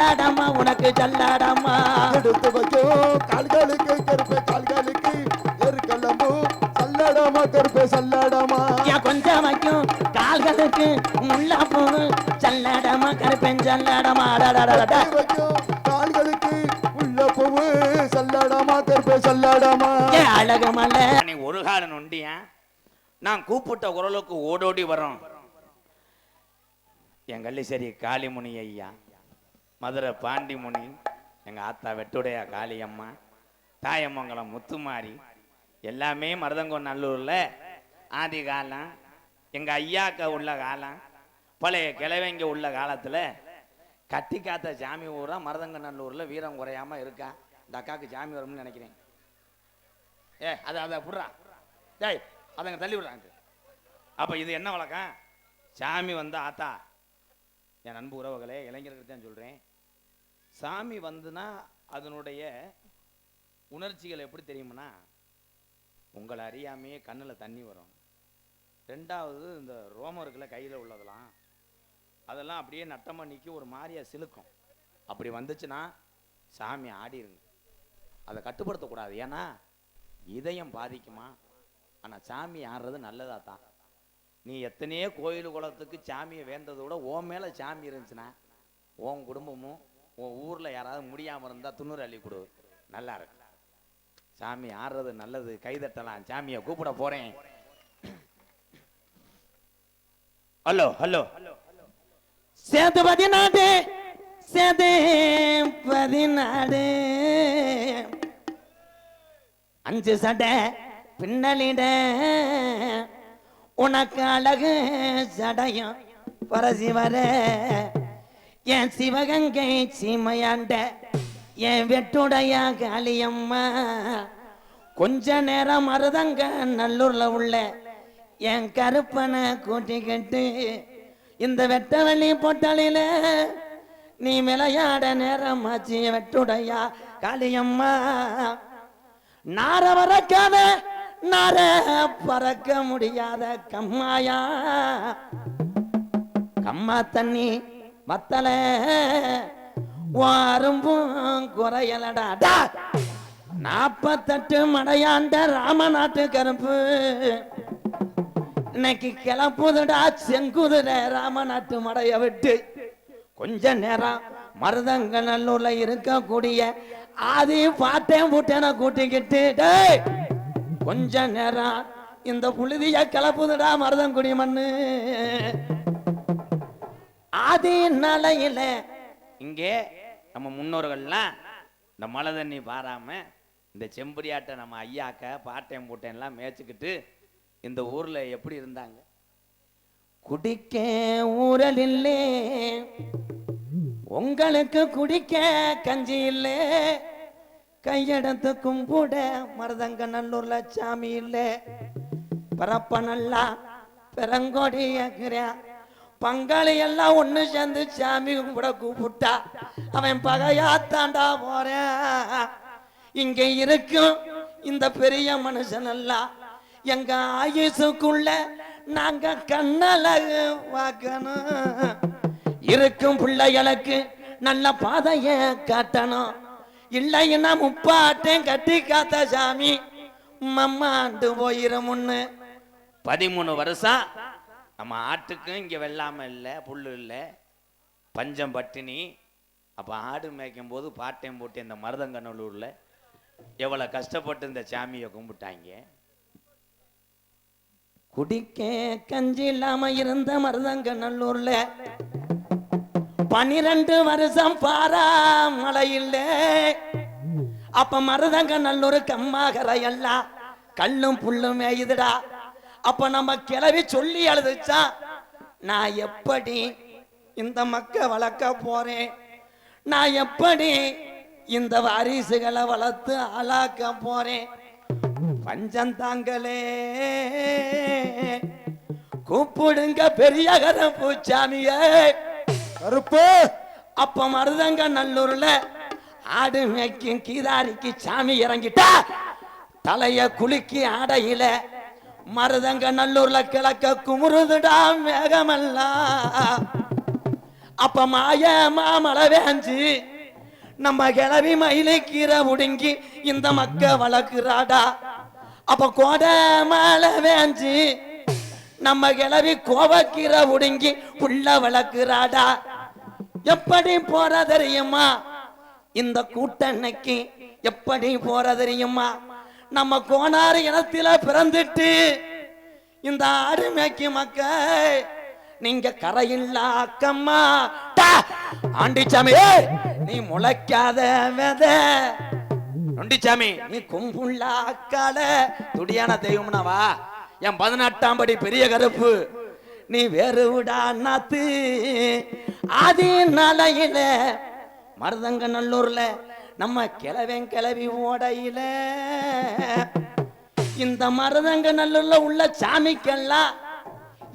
சல்லாடம்மா உனக்கு சல்லாடம்மா எடுத்து வைக்கும் கால்களுக்கு கருப்பே கால்களுக்கு எருக்கலம்பு சல்லடமா கருப்பே சல்லடமா? கொஞ்சம் வைக்கும் கால்களுக்கு முள்ள பூவு சல்லாடம்மா கருப்பேன் சல்லாடமா கால்களுக்கு உள்ள பூவு சல்லடமா கருப்பே சல்லடமா? அழகு மலை நீ ஒரு கால நொண்டியா நான் கூப்பிட்ட குரலுக்கு ஓடோடி வரோம். என் கள்ளிசேரி காளிமுனி ஐயா. மதுரை பாண்டிமுனி எங்கள் ஆத்தா வெட்டுடைய காளியம்மா தாயமங்கலம் முத்துமாரி எல்லாமே மருதங்கோ நல்லூரில். ஆதி காலம் எங்கள் ஐயாக்க உள்ள காலம் பழைய கிழவங்க உள்ள காலத்தில் கட்டி காத்த சாமி ஊரா மருதங்க நல்லூரில் வீரம் குறையாம இருக்கா. இந்த அக்காவுக்கு சாமி வரும்னு நினைக்கிறேன். ஏ அதை அதை விட்றா டேய் அதங்க தள்ளி விடுறாங்க அப்போ இது என்ன வழக்கம்? சாமி வந்து ஆத்தா. என் அன்பு உறவுகளே இளைஞர்களுக்கு தான் சொல்கிறேன் சாமி வந்துனா அதனுடைய உணர்ச்சிகள் எப்படி தெரியுமுன்னா உங்களை அறியாமையே கண்ணில் தண்ணி வரும். ரெண்டாவது இந்த ரோமம் இருக்குல்ல கையில் உள்ளதெல்லாம் அதெல்லாம் அப்படியே நட்டமாக நிற்கி ஒரு மாதிரியா சிலுக்கும். அப்படி வந்துச்சுன்னா சாமி ஆடிருங்க. அதை கட்டுப்படுத்தக்கூடாது. ஏன்னா இதயம் பாதிக்குமா? ஆனால் சாமி ஆடுறது நல்லதாக தான். நீ எத்தனையோ கோயில் குளத்துக்கு சாமியை வேண்டதை விட உன் மேலே சாமி இருந்துச்சுன்னா உன் குடும்பமும் உன் ஊரில் யாராவது முடியாமல் இருந்தால் துண்ணூறு அள்ளி கொடு. நல்லா இருக்கு. சாமி ஆடுறது நல்லது கைதட்டலாம் சாமியை கூப்பிட போகிறேன் ஹலோ ஹலோ. சேர்த்து பதினாடு சேர்த்து பதினாடு அஞ்சு சடை பின்னலிட. உனக்கு அழகு சடையும். பரசி வர. என் சிவகங்கை சீமையாண்ட என் வெட்டுடைய காளியம்மா. கொஞ்ச நேரம் மருதங்க நல்லூர்ல உள்ள என் கருப்பனை கூட்டிக்கிட்டு இந்த வெட்டவெளி பொட்டலில நீ விளையாட நேரம் ஆச்சு வெட்டுடையா காளியம்மா. நார வரக்காத நார பறக்க முடியாத கம்மாயா. கம்மா தண்ணி வத்தல வாரும்பும் குறையலடா. டா. நாப்பத்தெட்டு மடையாண்ட ராமநாட்டு கருப்பு. இன்னைக்கு கிளப்புதுடா செங்குதிர ராமநாட்டு மடைய விட்டு. கொஞ்ச நேரம் மருதங்க நல்லூர்ல இருக்கக்கூடிய ஆதி பாட்டேன் பூட்டேன கூட்டிக்கிட்டு டேய்! கொஞ்ச நேரம் இந்த புழுதிய கிளப்புதுடா மருதங்குடி மண்ணு. அதே நிலையில இங்கே நம்ம முன்னோர்கள்லாம் இந்த மழை தண்ணி பாராம இந்த செம்பரியாட்டை நம்ம ஐயாக்க பாட்டையும் பூட்டையெல்லாம் மேய்ச்சிக்கிட்டு இந்த ஊர்ல எப்படி இருந்தாங்க? குடிக்க ஊரல் இல்லே. உங்களுக்கு குடிக்க கஞ்சி இல்லை. கையெடுத்து கும்பிட மருதங்க நல்லூர்ல சாமி இல்லை. பரப்ப நல்லா பெரங்கோடி பங்காளி எல்லாம் ஒன்று சேர்ந்து சாமி கும்பிட கூப்பிட்டா அவன் பகையாத்தாண்டா போறேன். இங்க இருக்கும் இந்த பெரிய மனுஷன் எல்லாம் எங்க ஆயுசுக்குள்ள நாங்க கண்ணழகு பார்க்கணும். இருக்கும் பிள்ளைகளுக்கு நல்ல பாதைய காட்டணும். இல்லைன்னா முப்பாட்டையும் கட்டி காத்த சாமி மம்மாண்டு போயிரும் பதிமூணு வருஷம் நம்ம ஆட்டுக்கும் இங்க வெள்ளாமை இல்லை புல்லு இல்லை பஞ்சம் பட்டினி. அப்போ ஆடு மேய்க்கும் போது பாட்டையும் போட்டு இந்த மருதங்கநல்லூரில் எவ்வளோ கஷ்டப்பட்டு இந்த சாமியை கும்பிட்டாங்க. குடிக்க கஞ்சி இல்லாம இருந்த மருதங்க நல்லூர்ல பனிரெண்டு வருஷம் பாரா மழையில் அப்ப மருதங்க நல்லூர் கம்மாகரை எல்லாம் கல்லும் புல்லும் மேயுதுடா. அப்ப நம்ம கிளவி சொல்லி அழுதுச்சா? நான் எப்படி இந்த மக்க வளர்க்க போறேன்? நான் எப்படி இந்த வாரிசுகளை வளர்த்து ஆளாக்க போறேன்? பஞ்சம் தாங்களே. கூப்பிடுங்க பெரியகர பூச்சாமியே. கருப்பு. அப்ப மருதங்க நல்லூர்ல ஆடு மேய்க்கும் கீதாரிக்கு சாமி இறங்கிட்டா. தலைய குலுக்கி ஆடையில மருதங்க நல்லூர்ல கிழக்க குமுறுதுடா மேகமெல்லாம் அப்ப மாய மாமலை வேஞ்சி நம்ம கிளவி மயிலை கீரை உடுங்கி இந்த மக்க வளர்க்குறாடா. அப்ப கோடை மலை வேஞ்சி நம்ம கிளவி கோவக்கீரை உடுங்கி புள்ள வளர்க்குறாடா. எப்படி போற தெரியுமா? இந்த கூட்டன்னைக்கு எப்படி போற தெரியுமா? நம்ம கோனாறு இனத்தில பிறந்துட்டு இந்த ஆடு மேய்க்கு மக்க நீங்க கரையில்லா அக்கம்மா! ஆண்டிச்சாமி! நீ முளைக்காத வித. நொண்டிச்சாமி நீ கும்புள்ள அக்கால. துடியான தெய்வம்னவா என் பதினெட்டாம் படி பெரிய கருப்பு. நீ வேறு விடா நாத்து ஆதி நலையில மருதங்க நல்லூர்ல நம்ம கிளவன் கிளவி ஓடையில. இந்த மருதங்க நல்லூர்ல உள்ள சாமிக்கெல்லாம்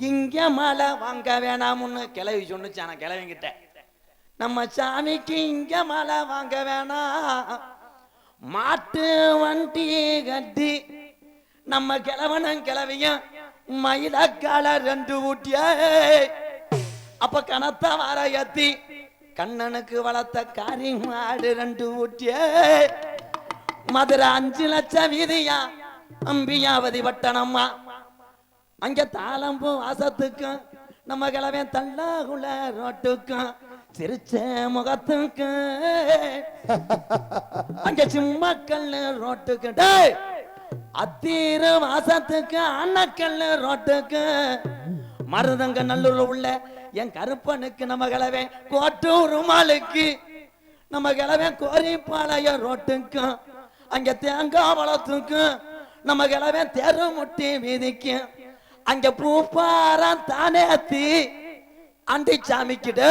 இங்க மழை வாங்க வேணாம்னு கிளவி சொன்னுச்சான கிளவிங்கிட்ட நம்ம சாமிக்கு இங்க மழை வாங்க வேணாம். மாட்டு வண்டி கட்டி நம்ம கிழவனும் கிளவியும் மயிலக்கால ரெண்டு ஊட்டிய. அப்ப கனத்த வர எத்தி கண்ணனுக்கு வளர்த்த காரி மாடு ரெண்டு ஊட்டிய மதுரை அஞ்சு லட்சம் வீதியா? அம்பியாவதி பட்டணம்மா. அங்க தாளம்பூ வாசத்துக்கும் நம்ம கிழவன் தள்ளாகுள்ள ரோட்டுக்கும் சிரிச்ச முகத்துக்கும். அங்க சிம்மக்கல்லு ரோட்டுக்கு டேய் அத்தீர வாசத்துக்கு அன்னக்கல்லு ரோட்டுக்கு மருதங்க நல்லூர்ல உள்ள என் கருப்பனுக்கு நம்ம கிழவே கோட்டூர் ருமாலுக்கு நம்ம கிழவே கோரிப்பாளையம் ரோட்டுக்கும் அங்க தேங்காய் வளத்துக்கும் நம்ம கெளவேன் தெரு முட்டி வீதிக்கும். அங்க பூப்பாரம் தானேத்தி அண்டி சாமிக்கிட்டு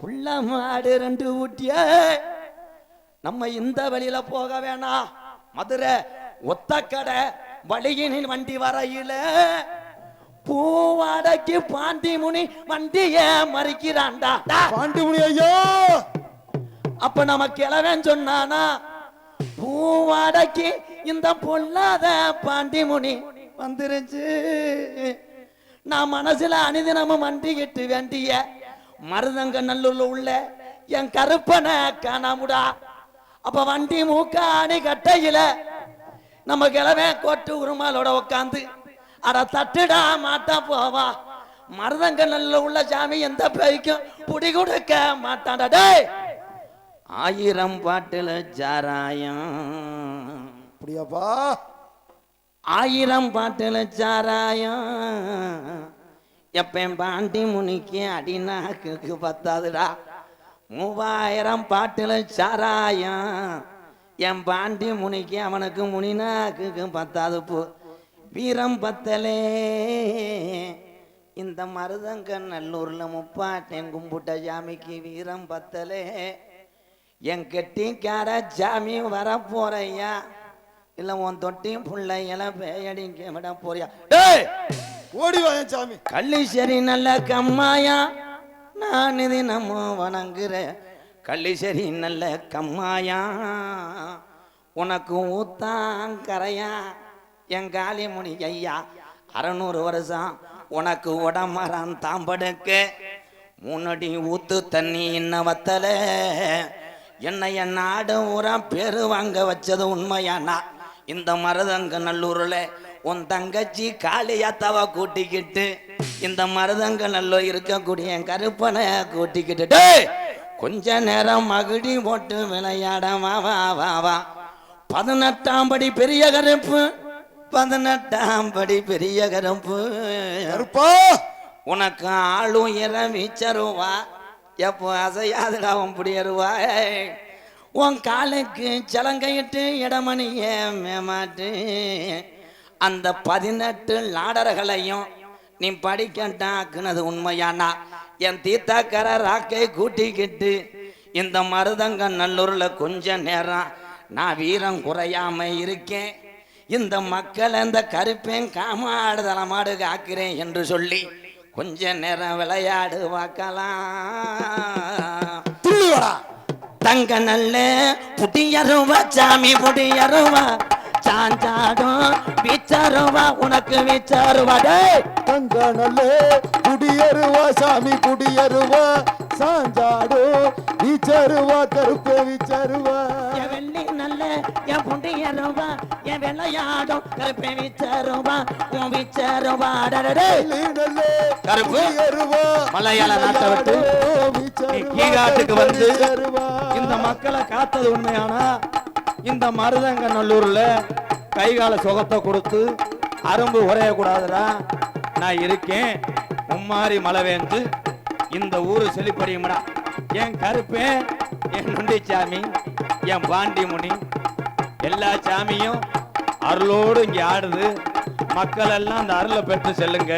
புள்ள மாடு ரெண்டு ஊட்டிய. நம்ம இந்த வழியில போக வேணாம். மதுரை ஒத்தக்கடை வழியின் வண்டி வரையில. பூவாடைக்கு பாண்டி முனி வண்டிய மறிக்கிறான்டா. பாண்டிமுனி ஐயா! அப்ப நம்ம கிழவன் சொன்னானா பூவாடைக்கு இந்த பொல்லாத பாண்டி முனி வந்துருச்சு. நான் மனசுல அனுதினமும் மண்டிக்கிட்டு வேண்டிய மருதங்க நல்லூர்ல உள்ள என் கருப்பனை காணாமுடா. அப்ப வண்டி மூக்காணி கட்டையில நம்ம கிழவன் கோட்டு உருமாலோட உட்காந்து அட தட்டுடா மாட்டா போவா. மருதங்க நல்ல உள்ள சாமி எந்த பேய்க்கும் புடி கொடுக்க மாட்டான்டா டேய். ஆயிரம் பாட்டுல சாராயம். அப்படியாப்பா? ஆயிரம் பாட்டுல சாராயம். எப்பன் பாண்டி முனிக்கு அடிநாக்கு பத்தாதுடா. மூவாயிரம் பாட்டுல சாராயம். என் பாண்டி முனிக்கு அவனுக்கு முனிநாக்கு பத்தாது போ. வீரம் பத்தலே. இந்த மருதங்க நல்லூர்ல முப்பாட்டேன் கும்பிட்ட சாமிக்கு வீரம் பத்தலே. என் கெட்டிக்கார சாமி வர போறையா இல்ல உன் தொட்டியும் பிள்ளைகள பேயடிக்க விட போறியா டேய்! ஓடி வா என் சாமி. கள்ளிசரி நல்ல கம்மாயா? நான் இது நம்ம வணங்குற கள்ளிசரி நல்ல கம்மாயா? உனக்கு ஊத்தாங்கரையா? என் காளிமுனி ஐயா அறநூறு வருஷம் உனக்கு உடமரம் தாம்படுக்கு முன்னாடி ஊத்து தண்ணி இன்ன வத்தல. என்னைய நாடு ஊரா பேரு வாங்க வச்சது உண்மையானா? இந்த மருதங்க நல்லூர்ல உன் தங்கச்சி காளியாத்தாவை கூட்டிக்கிட்டு இந்த மருதங்க நல்லூர் இருக்கக்கூடிய என் கருப்பனை கூட்டிக்கிட்டு கொஞ்ச நேரம் மகுடி போட்டு விளையாட வா வா வா வா. பதினெட்டாம் படி பெரிய கருப்பு. பதினெட்டாம் படி பெரிய கருப்பு. கருப்பா உனக்கு ஆளும் இற வீச்சருவா எப்போ அசையாதுடா உன் புடியருவா. உன் காலுக்கு சலங்கையிட்டு இடமணிய மேமாட்டு. அந்த பதினெட்டு லாடர்களையும் நீ படிக்கட்டாக்குனது உண்மையானா? என் தீத்தாக்கர ராக்கை கூட்டிக்கிட்டு இந்த மருதங்க நல்லூர்ல கொஞ்ச நேரம் நான் வீரம் குறையாம இருக்கேன். இந்த மக்களை இந்த கருப்பேன் காமாடு தலமாடு காக்கிறேன் என்று சொல்லி கொஞ்ச நேரம் விளையாடு வாக்கலாம் தங்க நல்ல புடியருவா சாமி புடியருவா. சாஞ்சாடும் வீச்சாருவா உனக்கு வீச்சாருவா. தங்க நல்ல குடியருவா சாமி குடியருவா சாஞ்சாடோ விச்சருவா கருப்பே விச்சருவா ரூபா என் வெள்ளையாடும் கருப்பை விச்சருவா உன் விச்சருவா டடடே கருப்பு, மலையாள நாட்டை விட்டு நீ கீழாட்டுக்கு வந்து இந்த மக்களை காத்தது உண்மையானா? இந்த மருதங்க நல்லூர்ல கைகால சுகத்தை கொடுத்து அரும்பு உரையக்கூடாதுடா. நான் இருக்கேன் மும்மாரி மழை வேந்து இந்த ஊரு செழிப்படியும்டா. என் கருப்பேன் என் நொண்டிச்சாமி என் பாண்டி முனி எல்லா சாமியும் அருளோடு இங்க ஆடுது. மக்கள் எல்லாம் அந்த அருளை பெற்று செல்லுங்க.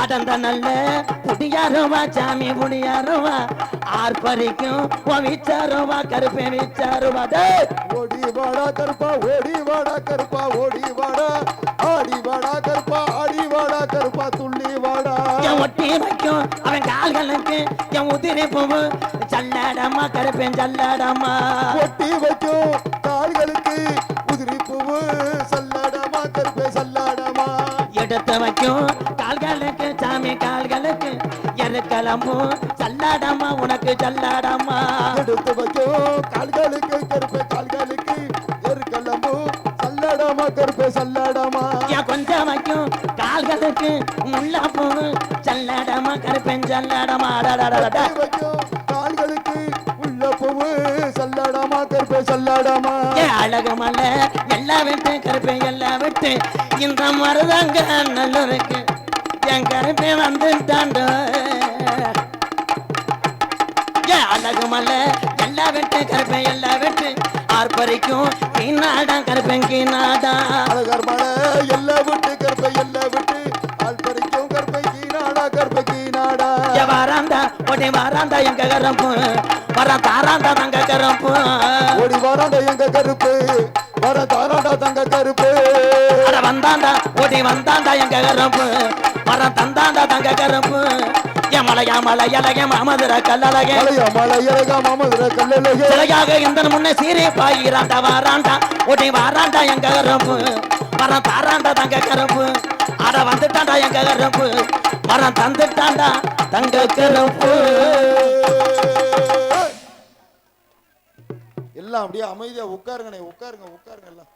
அடந்த நல்ல புடியாருவா சாமி புடியாருவா ஆர்ப்பரிக்கும் விச்சருவா கருப்பை விச்சருவா. ஓடி வாடா கருப்பா ஓடி வாடா கருப்பா ஓடி வாடா. ஆடி வாடா கருப்பா ஆடி வாடா கருப்பா துள்ளி வாடா. என் ஒட்டி வைக்கும் அவன் கால்களுக்கு என் உதிரி பூவு. சல்லாடம்மா கருப்பேன் சல்லாடம்மா. கொட்டி வைக்கும் கால்களுக்கு சாமி கால்களுக்கு எருக்கலம்பு சல்லாடம்மா உனக்கு சல்லாடம்மா. எடுத்து வைக்கும் கால்களுக்கு கருப்பே கால்களுக்கு எருக்கலம்பு சல்லாடமா கருப்பே சல்லாடமா கொஞ்சம் வைக்கும். கால்களுக்கு முல்லா பூவு சல்லாடம்மா கருப்பேன் சல்லாடமா கால்களுக்கு உள்ள பூவு சல்லாடமா கருப்பே சல்லாடமா அழகு மலை எல்லாம் விட்டு கருப்பேன் எல்லாம் விட்டு இந்த மருதாங்க நல்லூருக்கு. என் கருப்பேன் வந்துட்டாண்டு ஏன் அழகு மலை எல்லாம் விட்டு கருப்பேன் எல்லாம் விட்டு. ஆர்ப்பரிக்கும் கீநாடா கருப்பேன் கீநாடா அழகர் மலை எல்லாம் விட்டு கருப்பை எல்லாம் விட்டு. ஆள் பறிக்கும் கருப்பை கீநாடா கருப்பை கீநாடா ஏ வாராந்தா ஒடி வாராந்தா எங்க கருப்பு? வர தாராந்தா தங்க கருப்பு. ஓடி வாராண்டா எங்க கருப்பு? வர தாராண்டா தங்க கருப்பு. அட வந்தாண்டா ஓடி வந்தாண்டா எங்க கருப்பு? வர தந்தாண்டா தங்க கருப்பு என் மலையா மலையழக மாமதுர கல்லழக. மலையா மலை இறகா மாமதுர கல்லழகே. சிலையாக இந்த முன்னே சீரே பாயிராண்டா வாராண்டா ஓடி வாராண்டா எங்க கருப்பு வர தாராண்டா தங்க கருப்பு அட வந்துட்டாண்டா எங்க கருப்பு வர தந்துட்டாண்டா தங்க கருப்பு எல்லாம் அப்படியே அமைதியா உட்காருங்கண்ணே உட்காருங்க உட்காருங்க எல்லாம்.